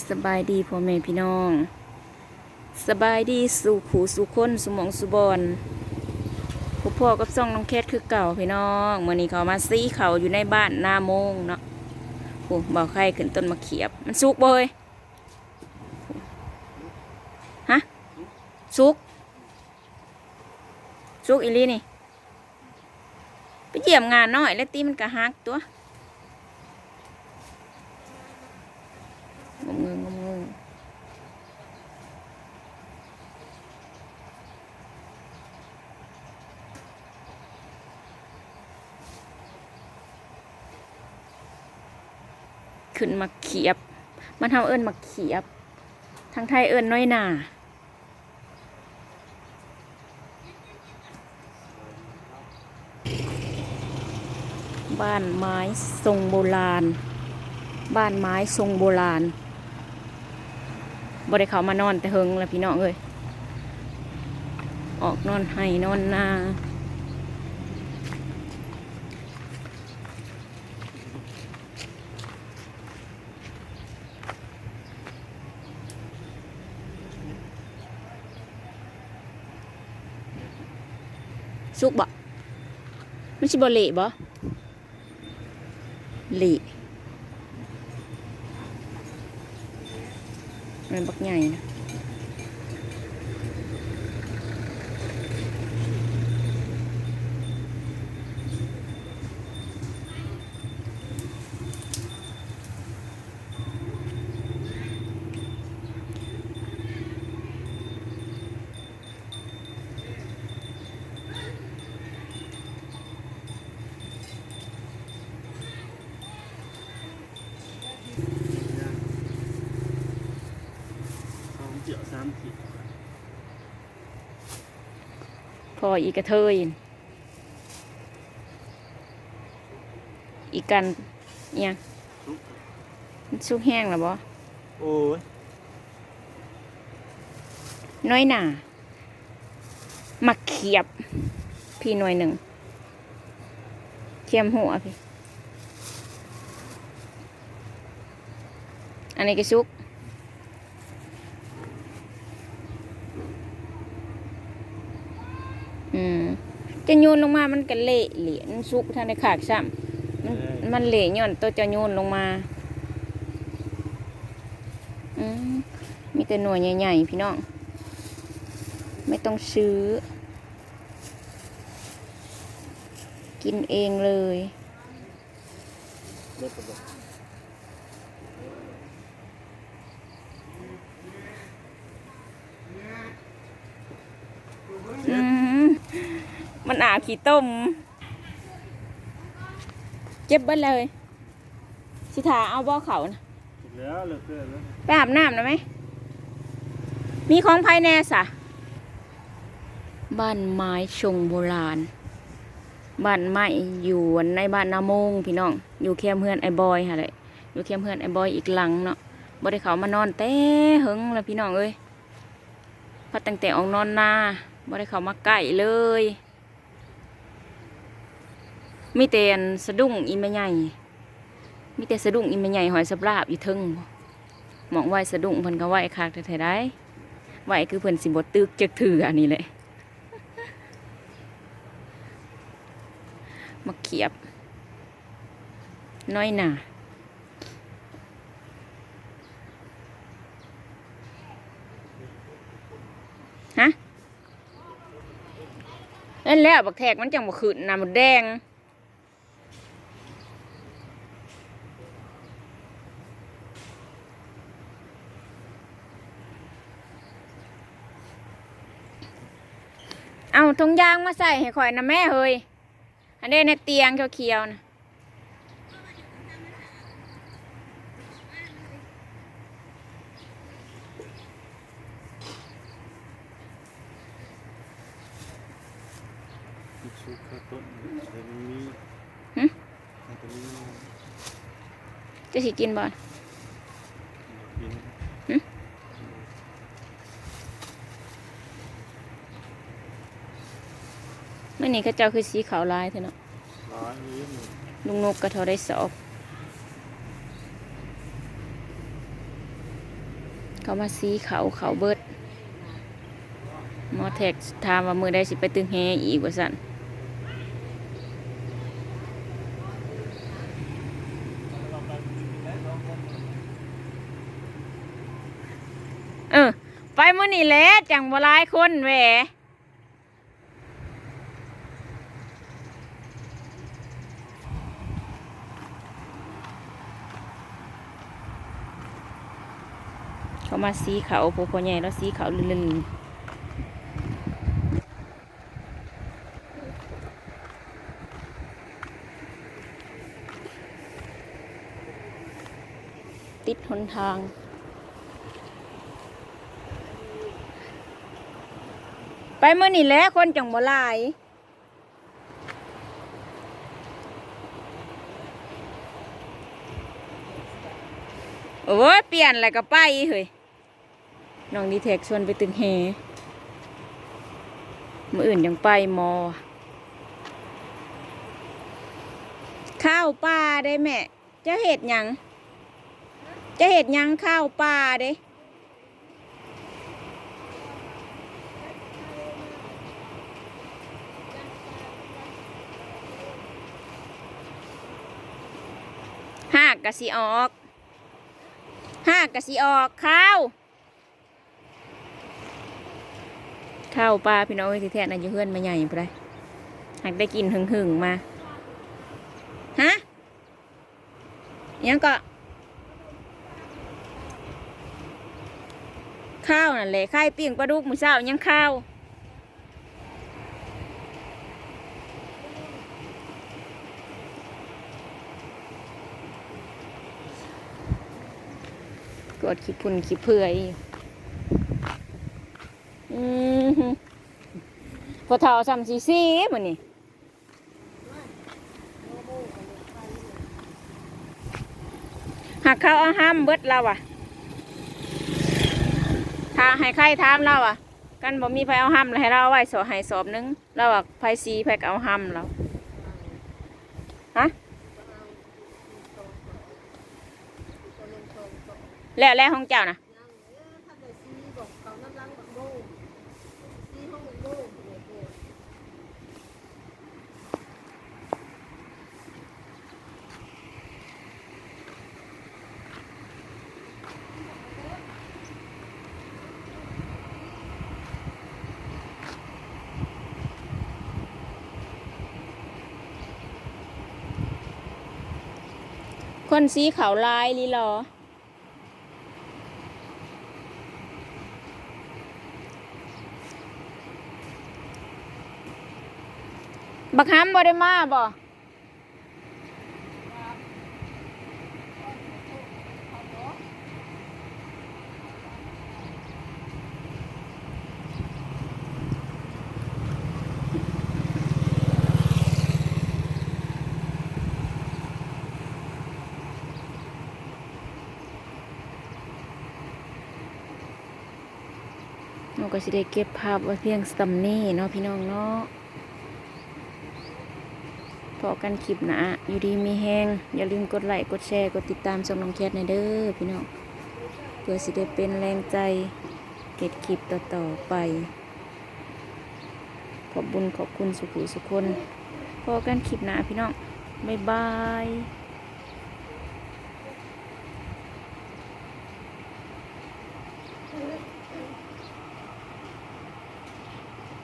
สบายดีพ่อแม่พี่น้อง สบายดีสู่ขูสู่คนสู่หมองสู่บอนพ่อพ่อกับซ่องน้องแคทคือเก่าพี่น้องเมื่อนี้เขามาซีเขาอยู่ในบ้านหน้าโมงเนาะโอ้เบาไข่ขึ้นต้นมะเขียบ มันสุกบ่เฮ้ยฮะสุกสุกอีลีนี่ ไปเยี่ยมงานหน่อย แล้วตีมันกระหักตัวงมเงงงมเงง ขึ้นมาเขียบ มันทำเอิญมาเขียบ ทางไทยเอิญน้อยหนาบ้านไม้ทรงโบราณ บ้านไม้ทรงโบราณบ่ได้เขามานอนแต่เฮงแล้วพี่น้องเอ้ยออกนอนให้นอนนา สุกบ่มันสิบ่เละบ่เลีมันบักใหญ่นะามขีดพออีกระเทยอีกกันเนี่ยงทุกมันสุกแห้งแล้วบ่โอ้ยน้อยหนามักเขียบ พี่หน่วยหนึ่งเทียมหัวพี่ อันนี้ก็สุก จะโยนลงมามันก็เละเหรียญสุกทางในขากซ้ำมันมันเละย้อนตัวจะโยนลงมาอืมมีแต่หน่วยใหญ่ๆพี่น้อง ไม่ต้องซื้อ กินเองเลย เลิกกระบอก อืม มันอาบขี้ต้ม เจ็บเบิ้เลยสิทาเอาบ่อเขานะอีกแล้วเลิกเกินแล้วไปอาบน้ำนะไหม มีของภายในสะบ้านไม้ชงโบราณ บ้านไม้อยู่ในบ้านนาโมงพี่น้อง อยู่เคียมเพื่อนไอ้บอยค่ะเลยอยู่เคียมเพื่อนไอ้บอยอีกหลังเนาะบ่ได้เขามานอนแต่หึงแล้วพี่น้องเอ้ยพัดตั้งแต่ออกนอนนาบ่ได้เขามาใกล้เลย มีแต่อันสะดุ้งอีแม่ใหญ่มีแต่สะดุ้งอีแม่ใหญ่หอยสับลาบอยู่ทึงบ่หมองไหวสะดุ้งเพิ่นก็ไหวคักแต่ไทได้ไหวคือเพิ่นสิบ่ตึกจักถืออันนี้แหละมาเขียบ น้อยหนาฮะเล่นแล้วบักแทกมันจังบ่ขึ้นน้ำมันแดง เอาทงยางมาใส่ให้ข่อยนะแม่เฮ้ยอันนี้ในเตียงเขียวๆนะอีกชุกข้าวต้นแต่มันมีหึแต่มันมีจะสิกินบ่อน กิน เมื่อนี้เข้าเจ้าคือสีขาวลายเถอะเนาะร้อยนี้หนึ่งลุงนกกระเทอได้สอบเขามาซีเขาเขาเบิดหมอแท็กถามว่ามือได้สิไปตึงแฮอีกว่าสั่นเออ ไปมื้อนี้แหละจังบ่หลายคนแหว เขามาซีเขาพวกพ่อใหญ่แล้วซีเขาลื่นติดหนทางไปเมื่อนี่แหละคนจังบ่ลาย โอ้ยเปลี่ยนแล้วก็ไปเฮ้ย น้องดีเทคชวนไปตึงแฮมืออื่นยังไปมอ ข้าวปลาได้แม่ จะเห็ดยัง จะเห็ดยังข้าวปลาเด้หากกะสิออกหากกะสิออกข้าว ข้าวปลาพี่น้องเอ้ที่แท้น่ะอยู่เฮือนมาใหญ่ไปหากได้กินหึงหึงมาฮะยังก็ ข้าวนั่นแหละไข่ปิ้งปลาดุกมือเช้ายังข้าวกดขี้พุ่นขี้เพื่อย อืมพอเท่าซ้ำซีซีมันนี่หักเข้าเอาห้ามเบิดเราอะถ้าให้ใครถามเราอะ กันบ่มีไผเอาห้ามแล้วให้เราเอาไว้สอบให้สอบหนึงเราอะไผซีไผก็เอาห้ามเราฮะแล้วแล้วของเจ้านะ คนสีขาวลายลีหรอบักฮัมบ่ได้มาบ่ เราก็สิได้เก็บภาพไว้เพียงสำนี้เนาะพี่น้องเนาะพอกันคลิปนะอยู่ดีมีแห้งอย่าลืมกดไลค์กดแชร์กดติดตามช่องน้องแคทในเด้อพี่น้องเพื่อสิได้เป็นแรงใจเก็บคลิปต่อๆไป ขอบบุญขอบคุณสุขุสุคนพอกันคลิปนาพี่น้องบ๊ายบาย